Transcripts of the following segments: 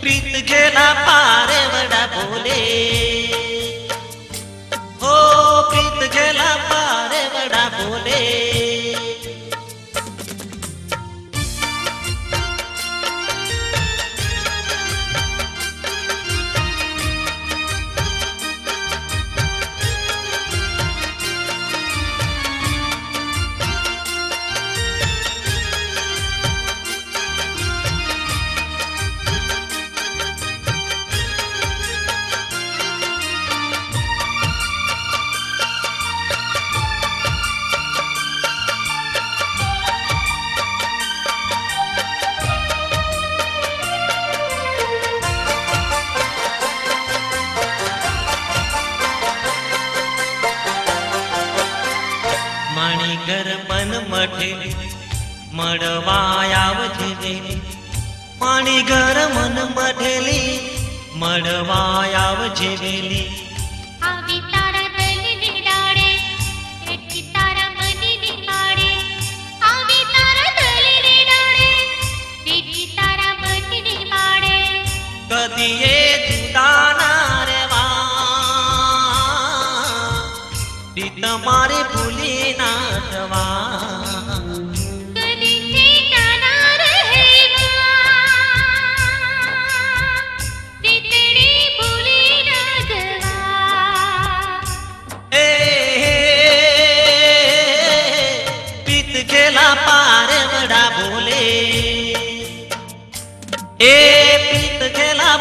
প্রীত ঘেলা મણિકર મન મઠે મળવા આવજે. મણિકર મન મઠેલી મળવા આવજે. વેલી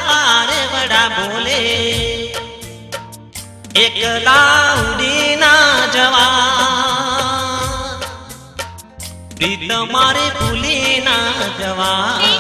પારે વડા બોલે એકલા ઉડી ના જવા પ્રીત મારે ભૂલી ના જવા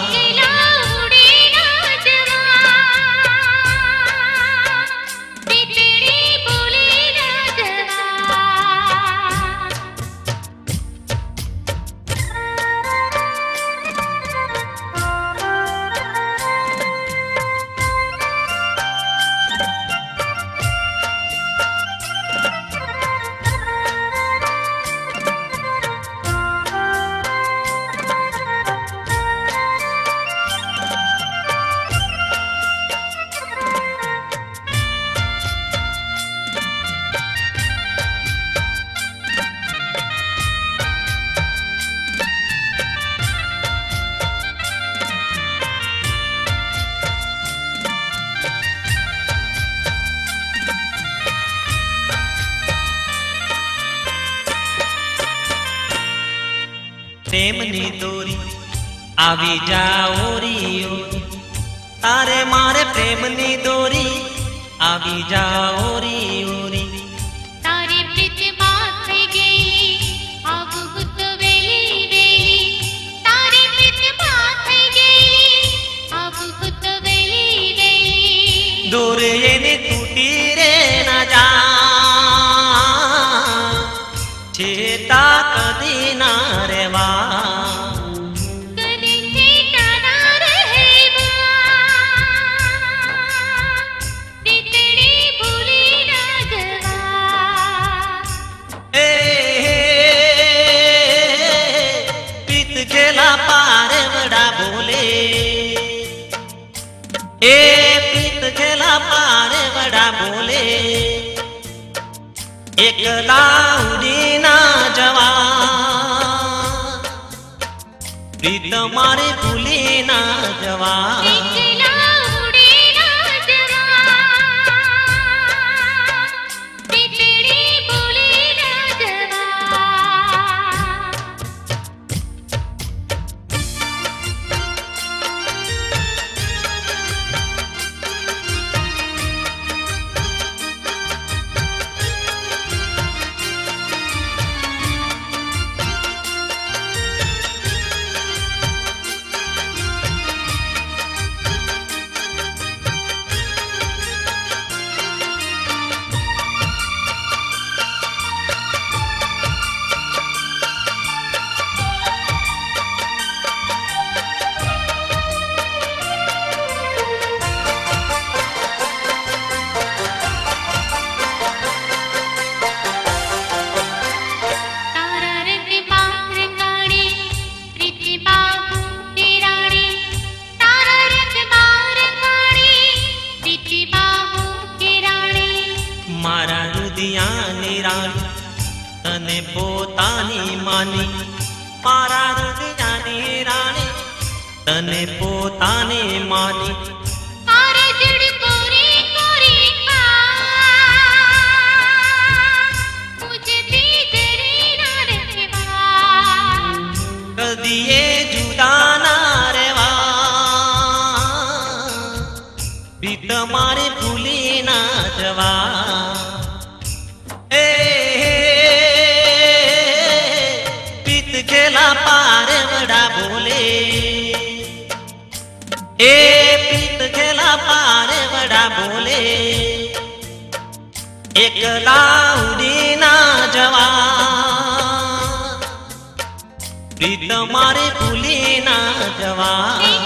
પ્રેમની દોરી આવી જાઓ રિયો તારે મારે પ્રેમની દોરી આવી જાઓ રિયો એકલા ઉડી જવા પ્રીત મારે ભૂલી ના જવા પોતાની માની મારા હૃદયની રાણી તને પોતાની માની. કદીએ જુદા ના રેવા બી તમારે ભૂલી ના જવા. પાર વડા બોલે એકલા ઉડી ના જવા પ્રીત મારે ભૂલી ના જવા